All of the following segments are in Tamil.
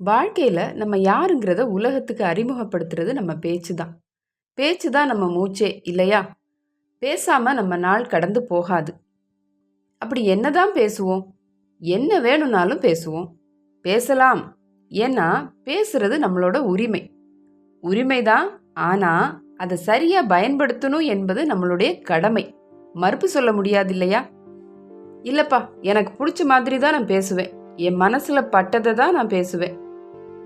வாழ்க்கையில் நம்ம யாருங்கிறத உலகத்துக்கு அறிமுகப்படுத்துறது நம்ம பேச்சு தான். பேச்சு தான் நம்ம மூச்சே இல்லையா? பேசாமல் நம்ம நாள் கடந்து போகாது. அப்படி என்ன தான் பேசுவோம்? என்ன வேணும்னாலும் பேசுவோம். பேசலாம். ஏன்னா பேசுறது நம்மளோட உரிமை. உரிமை தான். ஆனால் அதை சரியாக பயன்படுத்தணும் என்பது நம்மளுடைய கடமை. மறுப்பு சொல்ல முடியாது இல்லையா? இல்லைப்பா எனக்கு பிடிச்ச மாதிரி தான் நான் பேசுவேன். என் மனசில் பட்டதை தான் நான் பேசுவேன்.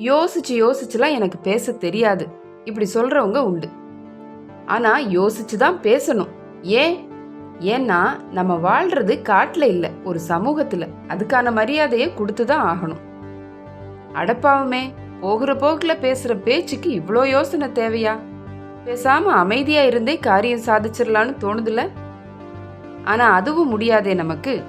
யோசிச்சு யோசிச்சுலாம் எனக்கு பேச தெரியாது. இப்படி சொல்றவங்க உண்டு. ஆனா யோசிச்சு தான் பேசணும். ஏன்? ஏன்னா நம்ம வாழ்றது காட்டுல இல்லை ஒரு சமூகத்துல. அதுக்கான மரியாதையை கொடுத்து தான் ஆகணும் அடப்பாவுமே போகிற போக்குல பேசுற பேச்சுக்கு இவ்வளோ யோசனை தேவையா? பேசாம அமைதியா இருந்தே காரியம் சாதிச்சிடலான்னு தோணுதுல? ஆனா அதுவும் முடியாதே நமக்கு.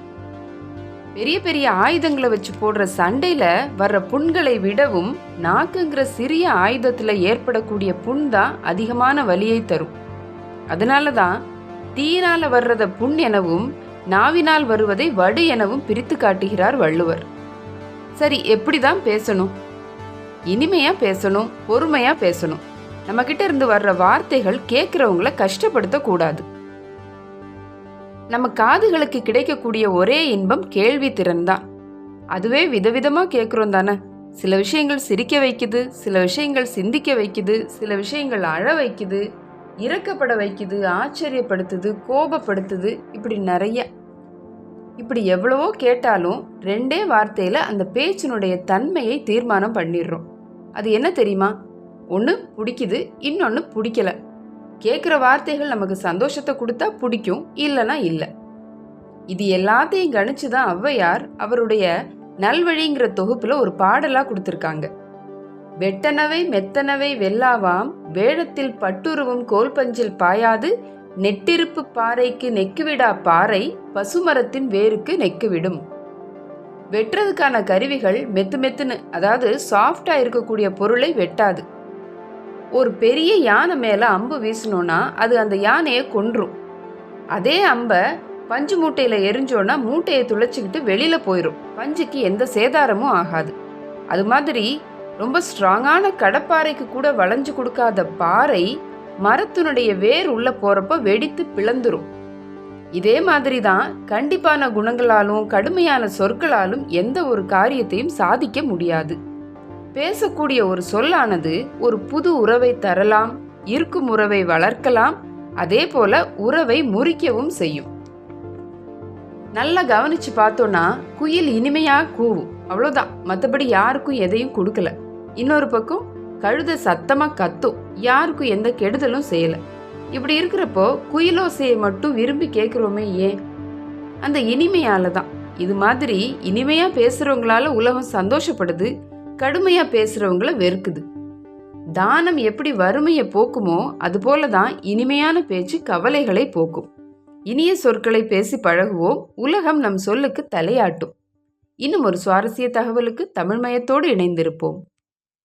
பெரிய பெரிய ஆயுதங்களை வச்சு போடுற சண்டையில வர்ற புண்களை விடவும் நாக்குங்கிற சிறிய ஆயுதத்துல ஏற்படக்கூடிய புண் தான் அதிகமான வலியை தரும். அதனால தான் தீயினால வர்றத புண் எனவும் நாவினால் வருவதை வடு எனவும் பிரித்து காட்டுகிறார் வள்ளுவர். சரி எப்படிதான் பேசணும்? இனிமையா பேசணும் பொறுமையா பேசணும். நம்ம கிட்ட இருந்து வர்ற வார்த்தைகள் கேட்குறவங்கள கஷ்டப்படுத்த கூடாது நம்ம காதுகளுக்கு கிடைக்கக்கூடிய ஒரே இன்பம் கேள்வி திறன் தான் அதுவே விதவிதமாக கேட்குறோம் தானே. சில விஷயங்கள் சிரிக்க வைக்குது சில விஷயங்கள் சிந்திக்க வைக்குது சில விஷயங்கள் அழ வைக்குது இறக்கப்பட வைக்குது ஆச்சரியப்படுத்துது கோபப்படுத்துது இப்படி நிறைய. இப்படி எவ்வளவோ கேட்டாலும் ரெண்டே வார்த்தையில் அந்த பேச்சினுடைய தன்மையை தீர்மானம் பண்ணிடுறோம். அது என்ன தெரியுமா? ஒன்று பிடிக்குது இன்னொன்று பிடிக்கல. கேட்குற வார்த்தைகள் நமக்கு சந்தோஷத்தை கொடுத்தா பிடிக்கும் இல்லைனா இல்லை. இது எல்லாத்தையும் கணிச்சு தான் ஔவையார் அவருடைய நல்வழிங்கிற தொகுப்புல ஒரு பாடலாக கொடுத்துருக்காங்க. வெட்டனவை மெத்தனவை வெல்லாவாம் வேடத்தில் பட்டுருவும் கோல்பஞ்சில் பாயாது நெட்டிருப்பு பாறைக்கு நெக்குவிடா பாறை பசுமரத்தின் வேருக்கு நெக்குவிடும். வெட்டுறதுக்கான கருவிகள் மெத்து மெத்துன்னு அதாவது சாஃப்டாக இருக்கக்கூடிய பொருளை வெட்டாது. ஒரு பெரிய யானை மேலே அம்பு வீசணும்னா அது அந்த யானையை கொன்றும். அதே அம்பை பஞ்சு மூட்டையில் எரிஞ்சோன்னா மூட்டையை துளைச்சிக்கிட்டு வெளியில் போயிடும் பஞ்சுக்கு எந்த சேதாரமும் ஆகாது. அது மாதிரி ரொம்ப ஸ்ட்ராங்கான கடப்பாறைக்கு கூட வளைஞ்சு கொடுக்காத பாறை மரத்தினுடைய வேர் உள்ள போறப்ப வெடித்து பிளந்துரும். இதே மாதிரி தான் கண்டிப்பான குணங்களாலும் கடுமையான சொற்களாலும் எந்த ஒரு காரியத்தையும் சாதிக்க முடியாது. பேசக்கூடிய ஒரு சொல்லானது ஒரு புது உறவை தரலாம் இருக்கும் உறவை வளர்க்கலாம் அதே போல உறவை முறிக்கவும் செய்யும். நல்லா கவனிச்சு பார்த்தோன்னா குயில் இனிமையாக கூவும். அவ்வளோதான் மற்றபடி யாருக்கும் எதையும் கொடுக்கல. இன்னொரு பக்கம் கழுத சத்தமாக கத்தும். யாருக்கும் எந்த கெடுதலும் செய்யலை. இப்படி இருக்கிறப்போ குயிலோசையை மட்டும் விரும்பி கேட்குறோமே ஏன்? அந்த இனிமையால் தான் இது மாதிரி இனிமையாக பேசுகிறவங்களால உலகம் சந்தோஷப்படுது. கடுமையா பேசுறவங்கள வெறுக்குது. தானம் எப்படி வறுமையை போக்குமோ அதுபோல தான் இனிமையான பேச்சு கவலைகளை போக்கும். இனிய சொற்களை பேசி பழகுவோம். உலகம் நம் சொல்லுக்கு தலையாட்டும். இன்னும் ஒரு சுவாரஸ்ய தகவலுக்கு தமிழ்மயத்தோடு இணைந்திருப்போம்.